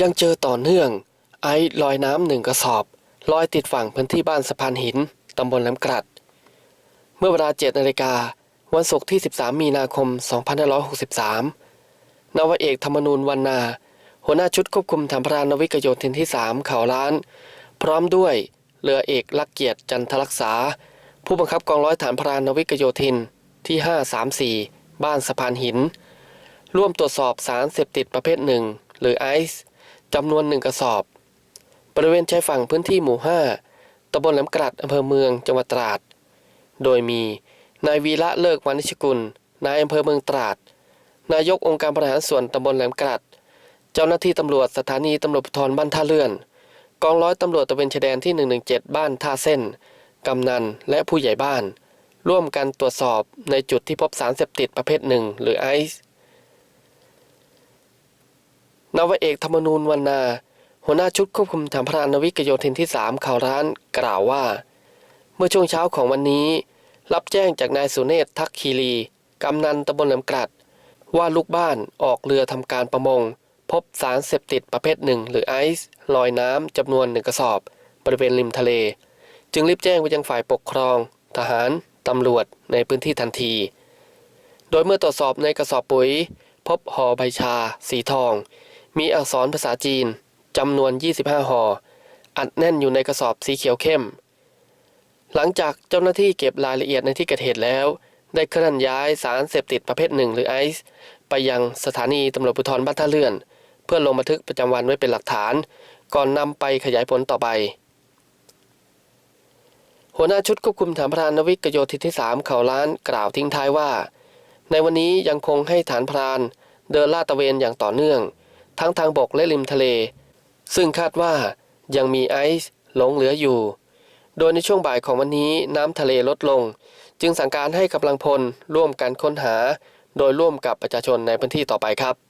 ยังเจอต่อเนื่อง ไอซ์ลอยน้ำหนึ่งกระสอบ ลอยติดฝั่งพื้นที่บ้านสะพานหิน ตำบลแหลมกรัด เมื่อเวลา7นาฬิกา วันศุกร์ที่ 13 มีนาคม 2563 นาวเอกธรรมนูญวันนา หัวหน้าชุดควบคุมฐานพรานวิกโยธินที่ 3 เขาล้าน พร้อมด้วยเรือเอกลักเกียรติจันทรักษา ผู้บังคับกองร้อยฐานพรานวิกโยธินที่ 534 บ้านสะพานหิน ร่วมตรวจสอบสารเสพติดประเภทหนึ่ง หรือไอซ์ จำนวนหนึ่งกระสอบ บริเวณชายฝั่งพื้นที่หมู่ 5ตำบลแหลมกรัดอำเภอเมืองจังหวัดตราด โดยมีนายวีระเลิกวานิชกุล นายอำเภอเมืองตราด นายกองค์การบริหารส่วนตำบลแหลมกรัด เจ้าหน้าที่ตำรวจสถานีตำรวจภูธรบ้านท่าเลื่อน กองร้อยตำรวจตระเวนชายแดนที่ 117 บ้านท่าเส้น กำนัน และผู้ใหญ่บ้าน ร่วมกันตรวจสอบในจุดที่พบสารเสพติดประเภทหนึ่งหรือไอซ์ นาวเอกธรรมนูญวันนาหัวหน้าชุดควบคุมฐานพรานนวิกโยธินที่ 3 ข่าวร้านกล่าวว่า เมื่อช่วงเช้าของวันนี้ รับแจ้งจากนายสุเนศทักคีรี กำนันตำบลแหลมกรัด ว่าลูกบ้านออกเรือทำการประมง พบสารเสพติดประเภทหนึ่งหรือไอซ์ลอยน้ำจำนวนหนึ่งกระสอบ บริเวณริมทะเล จึงรีบแจ้งไปยังฝ่ายปกครอง ทหารตำรวจในพื้นที่ทันที โดยเมื่อตรวจสอบในกระสอบปุ๋ย พบห่อใบชา สีทอง มีอักษรภาษาจีนจำนวน 25ห่ออัดแน่นอยู่ในกระสอบสีเขียวเข้ม หลังจากเจ้าหน้าที่เก็บรายละเอียดในที่เกิดเหตุแล้ว ได้เคลื่อนย้ายสารเสพติดประเภทหนึ่งหรือไอซ์ไปยังสถานีตำรวจภูธรบ้านท่าเลื่อน เพื่อลงบันทึกประจำวันไว้เป็นหลักฐาน ก่อนนำไปขยายผลต่อไป หัวหน้าชุดควบคุมฐานพรานนวิกโยธินที่ 3 เขาล้านกล่าวทิ้งท้ายว่า ในวันนี้ยังคงให้ฐานพรานเดินลาดตระเวนอย่างต่อเนื่อง ทั้งทางบกและริมทะเล ซึ่งคาดว่ายังมีไอซ์หลงเหลืออยู่ โดยในช่วงบ่ายของวันนี้น้ำทะเลลดลง จึงสั่งการให้กำลังพลร่วมกันค้นหา โดยร่วมกับประชาชนในพื้นที่ต่อไปครับ